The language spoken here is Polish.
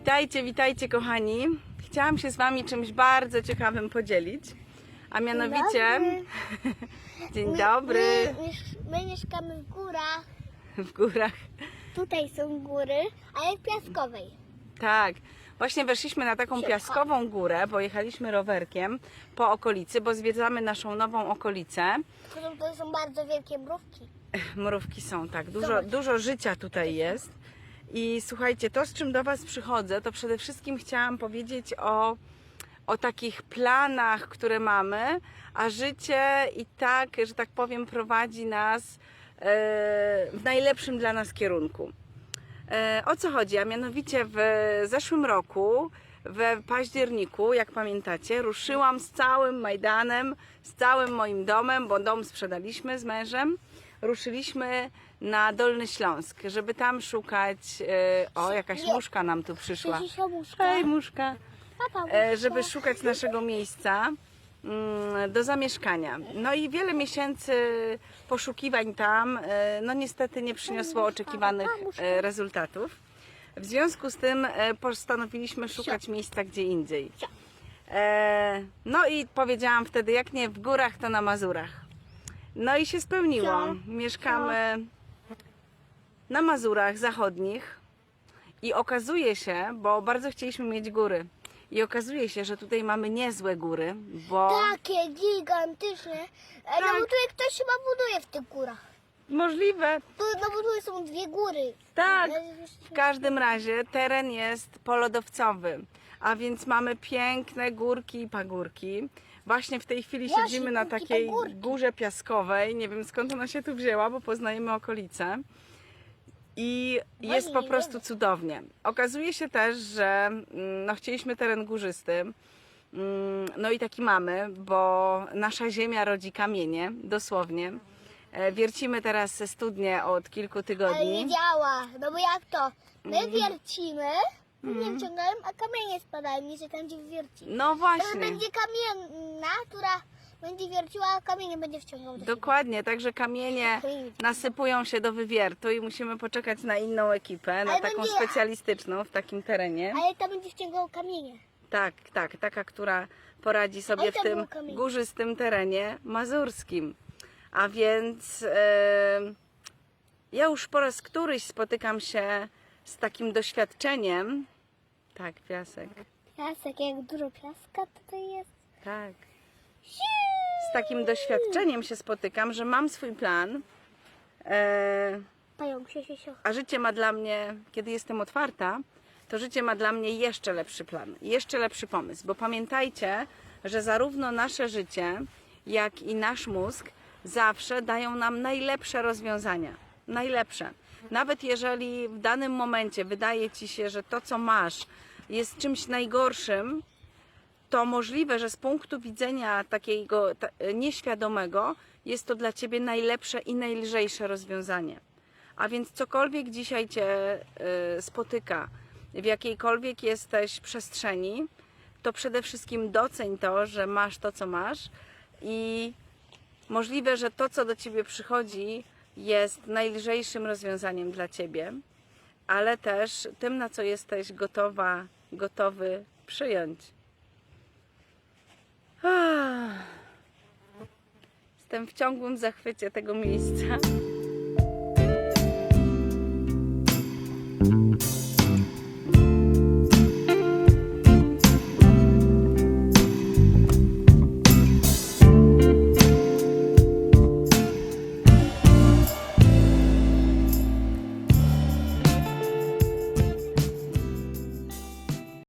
Witajcie, witajcie kochani. Chciałam się z Wami czymś bardzo ciekawym podzielić, a mianowicie... Dzień My- dobry. My, miesz- my mieszkamy w górach. W górach. Tutaj są góry, ale w piaskowej. Tak. Właśnie weszliśmy na taką Szybko. piaskową górę, bo jechaliśmy rowerkiem po okolicy, bo zwiedzamy naszą nową okolicę. To, to są bardzo wielkie mrówki. Mrówki są, tak. Dużo, Zobacz. dużo życia tutaj jest. I słuchajcie, to z czym do Was przychodzę, to przede wszystkim chciałam powiedzieć o, o takich planach, które mamy, a życie i tak, że tak powiem, prowadzi nas e, w najlepszym dla nas kierunku. E, O co chodzi? A mianowicie w zeszłym roku, we październiku, jak pamiętacie, ruszyłam z całym Majdanem, z całym moim domem, bo dom sprzedaliśmy z mężem. Ruszyliśmy na Dolny Śląsk, żeby tam szukać. e, O, jakaś muszka nam tu przyszła. Hej, muszka. E, muszka. żeby szukać naszego miejsca mm, do zamieszkania. No i wiele miesięcy poszukiwań tam, e, no niestety nie przyniosło oczekiwanych e, rezultatów. W związku z tym postanowiliśmy szukać miejsca gdzie indziej. No i powiedziałam wtedy, jak nie w górach, to na Mazurach. No i się spełniło. Mieszkamy na Mazurach Zachodnich. I okazuje się, bo bardzo chcieliśmy mieć góry. I okazuje się, że tutaj mamy niezłe góry, bo Takie gigantyczne. E, Tak. No bo tutaj ktoś chyba buduje w tych górach. możliwe. Tu, no bo tutaj są dwie góry. Tak. W każdym razie teren jest polodowcowy, a więc mamy piękne górki i pagórki. Właśnie w tej chwili Właśnie, siedzimy na górki, takiej pagórki. górze piaskowej. Nie wiem skąd ona się tu wzięła, bo poznajemy okolice. I jest po nie prostu cudownie. Okazuje się też, że mm, no, chcieliśmy teren górzysty. Mm, No i taki mamy, bo nasza ziemia rodzi kamienie, dosłownie. E, Wiercimy teraz studnie od kilku Ale tygodni. nie działa. No bo jak to? My Mhm. wiercimy, nie wciągają, a kamienie spadają. Nie się tam, gdzie wierci. No To właśnie. będzie kamienna, która będzie wierciła, a kamienie będzie wciągał do. Dokładnie, także kamienie nasypują się do wywiertu i musimy poczekać na inną ekipę, na Ale taką będzie- specjalistyczną w takim terenie. Ale to będzie wciągał kamienie. Tak, tak, taka, która poradzi sobie Ale w tam tym był kamień. górzystym terenie mazurskim. A więc ja już po raz któryś spotykam się z takim doświadczeniem. Tak, piasek. Piasek, jak dużo piaska tutaj jest. Tak. Z takim doświadczeniem się spotykam, że mam swój plan. E. A życie ma dla mnie, kiedy jestem otwarta, to życie ma dla mnie jeszcze lepszy plan, jeszcze lepszy pomysł. Bo pamiętajcie, że zarówno nasze życie, jak i nasz mózg zawsze dają nam najlepsze rozwiązania. Najlepsze. Nawet jeżeli w danym momencie wydaje ci się, że to, co masz, jest czymś najgorszym, to możliwe, że z punktu widzenia takiego ta, nieświadomego jest to dla ciebie najlepsze i najlżejsze rozwiązanie. A więc cokolwiek dzisiaj cię y, spotyka, w jakiejkolwiek jesteś przestrzeni, to przede wszystkim doceń to, że masz to, co masz i możliwe, że to, co do ciebie przychodzi, jest najlżejszym rozwiązaniem dla ciebie, ale też tym, na co jesteś gotowa, gotowy przyjąć. Ah. Jestem w ciągłym zachwycie tego miejsca.